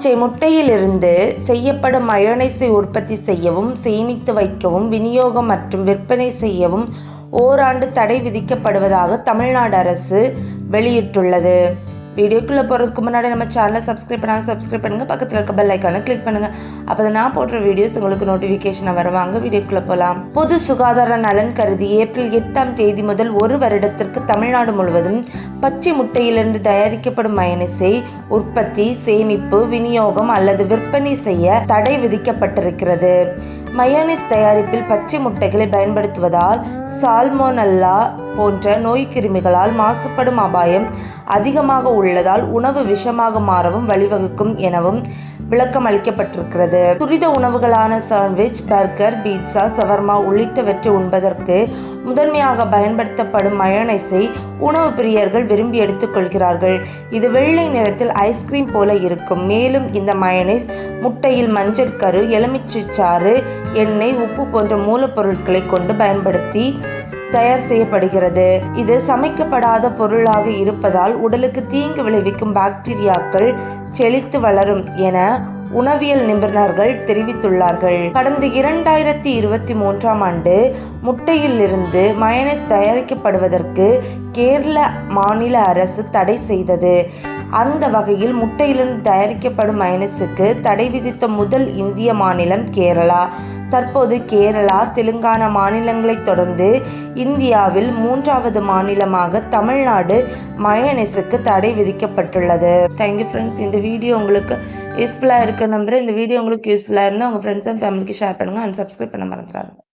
பச்சை முட்டையிலிருந்து செய்யப்படும் மயோனைஸை உற்பத்தி செய்யவும் சேமித்து வைக்கவும் விநியோகம் மற்றும் விற்பனை செய்யவும் ஓராண்டு தடை விதிக்கப்படுவதாக தமிழ்நாடு அரசு வெளியிட்டுள்ளது. வீடியோக்குள்ளே போகிறதுக்கு முன்னாடி நம்ம சேனலை சப்ஸ்கிரைப் பண்ணாங்க சப்ஸ்கிரைப் பண்ணுங்கள் பக்கத்தில் இருக்க பெல் ஐக்கானை கிளிக் பண்ணுங்கள் அப்போ தான் நான் போடுற வீடியோஸ் உங்களுக்கு நோட்டிஃபிகேஷனை வருவாங்க வீடியோக்குள்ளே போகலாம் பொது சுகாதார நலன் கருதி ஏப்ரல் எட்டாம் தேதி முதல் ஒரு வருடத்திற்கு தமிழ்நாடு முழுவதும் பச்சை முட்டையிலிருந்து தயாரிக்கப்படும் மயனஸை உற்பத்தி சேமிப்பு விநியோகம் அல்லது விற்பனை செய்ய தடை விதிக்கப்பட்டிருக்கிறது. மயோனிஸ் தயாரிப்பில் பச்சை முட்டைகளை பயன்படுத்துவதால் சால்மோனல்லா போன்ற நோய்க்கிருமிகளால் மாசுபடும் அபாயம் அதிகமாக உள்ளதால் உணவு விஷமாக மாறவும் வழிவகுக்கும் எனவும் விளக்கம் அளிக்கப்பட்டிருக்கிறது. துரித உணவுகளான சாண்ட்விச் பர்கர் பீட்சா சவர்மா உள்ளிட்டவற்றை உண்பதற்கு முதன்மையாக பயன்படுத்தப்படும் மயோனைஸை உணவு பிரியர்கள் விரும்பி எடுத்துக்கொள்கிறார்கள் இது வெள்ளை நிறத்தில் ஐஸ்கிரீம் போல இருக்கும். மேலும் இந்த மயனைஸ் முட்டையில் மஞ்சள் கரு எலுமிச்சை சாறு எண்ணெய் உப்பு போன்ற மூலப்பொருட்களை கொண்டு பயன்படுத்தி தயார் செய்யப்படுகிறது. இது சமைக்கப்படாத பொருளாக இருப்பதால் உடலுக்கு தீங்கு விளைவிக்கும் பாக்டீரியாக்கள் செழித்து வளரும் என உணவியல் நிபுணர்கள் தெரிவித்துள்ளார்கள். கடந்த இரண்டாயிரத்தி இருபத்தி மூன்றாம் ஆண்டு முட்டையிலிருந்து மயனஸ் தயாரிக்கப்படுவதற்கு கேரள மாநில அரசு தடை செய்தது. அந்த வகையில் முட்டையிலிருந்து தயாரிக்கப்படும் மயனஸுக்கு தடை விதித்த முதல் இந்திய மாநிலம் கேரளா. தற்போது கேரளா தெலுங்கானா மாநிலங்களைத் தொடர்ந்து இந்தியாவில் மூன்றாவது மாநிலமாக தமிழ்நாடு மயனஸுக்கு தடை விதிக்கப்பட்டுள்ளது. தேங்க்யூ ஃப்ரெண்ட்ஸ் இந்த வீடியோ உங்களுக்கு யூஸ்ஃபுல்லாக இருக்க நம்புகிறேன் இந்த வீடியோ உங்களுக்கு யூஸ்ஃபுல்லாக இருந்தால் உங்கள் ஃப்ரெண்ட்ஸ் அண்ட் ஃபேமிலிக்கு ஷேர் பண்ணுங்கள் அண்ட் சப்ஸ்கிரைப் பண்ண மறந்துடாதுங்க.